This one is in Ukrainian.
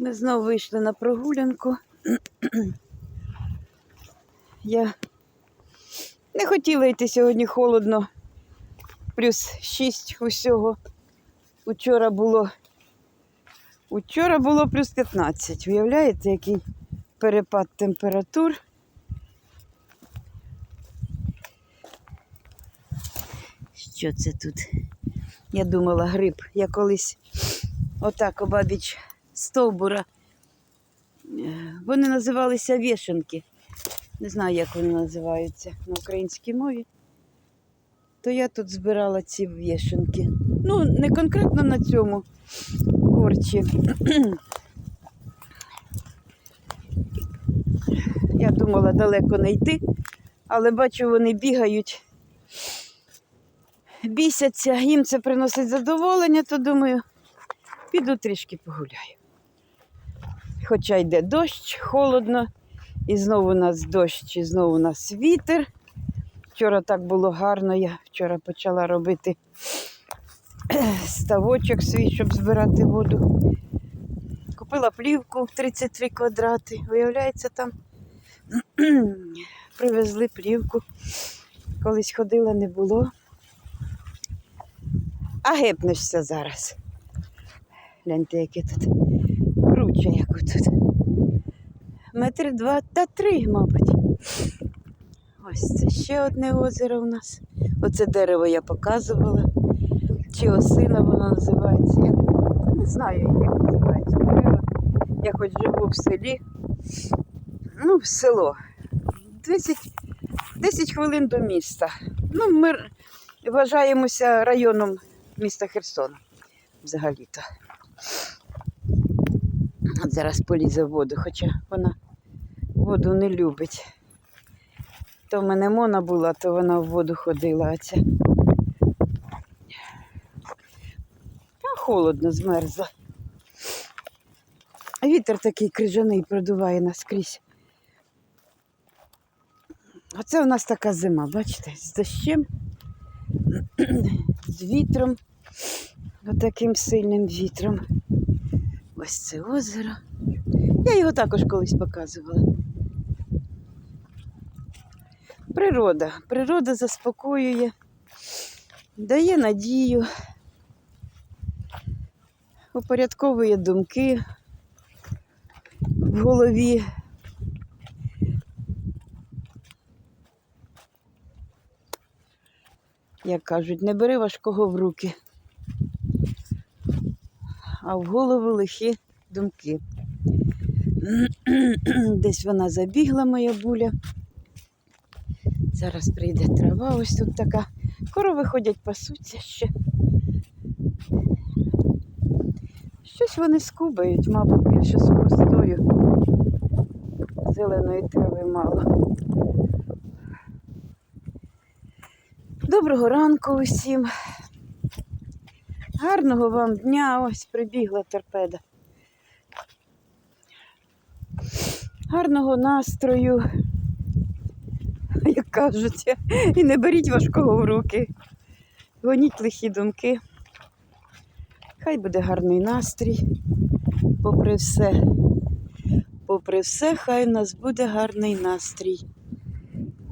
Ми знову вийшли на прогулянку. Я не хотіла йти сьогодні холодно, плюс 6 усього. Учора було, учора було плюс 15. Уявляєте, який перепад температур? Що це тут? Я думала гриб. Я колись отак обабіч стовбура. Е, Вони називалися вішенки. Не знаю, як вони називаються на українській мові. То я тут збирала ці вішенки. Ну, не конкретно на цьому корчі. Я думала далеко не йти, але бачу, вони бігають, бісяться, їм це приносить задоволення, то думаю, піду трішки погуляю. Хоча йде дощ, холодно, і знову у нас дощ, і знову у нас вітер. Вчора так було гарно, я вчора почала робити ставочок свій, щоб збирати воду. Купила плівку 33 квадрати. Виявляється, там привезли плівку. Колись ходила, не було. А гепнешся зараз. Гляньте, яке тут круче, як тут. Метр два та три, мабуть. Ось це ще одне озеро у нас. Оце дерево я показувала. Чи осина воно називається. Я не, не знаю, як називається дерево. Я хоч живу в селі. Ну, в село. 10, 10 хвилин до міста. Ну, ми вважаємося районом міста Херсона взагалі-то. От зараз полізе в воду, хоча вона воду не любить. То в мене мона була, то вона в воду ходила, а ця. Та холодно змерзла. Вітер такий крижаний продуває наскрізь. Оце у нас така зима, бачите, з дощем, з вітром, отаким сильним вітром. Ось це озеро. Я його також колись показувала. Природа. Природа заспокоює, дає надію, упорядковує думки в голові. Як кажуть, не бери важкого в руки, а в голову лихі думки. Десь вона забігла, моя буля. Зараз прийде трава, ось тут така. Корови ходять, пасуться ще. Щось вони скубають, мабуть, більше сухостою. Зеленої трави мало. Доброго ранку усім. Гарного вам дня. Ось прибігла торпеда. Гарного настрою, як кажуть, і не беріть важкого в руки. Гоніть лихі думки. Хай буде гарний настрій. Попри все, попри все, хай у нас буде гарний настрій.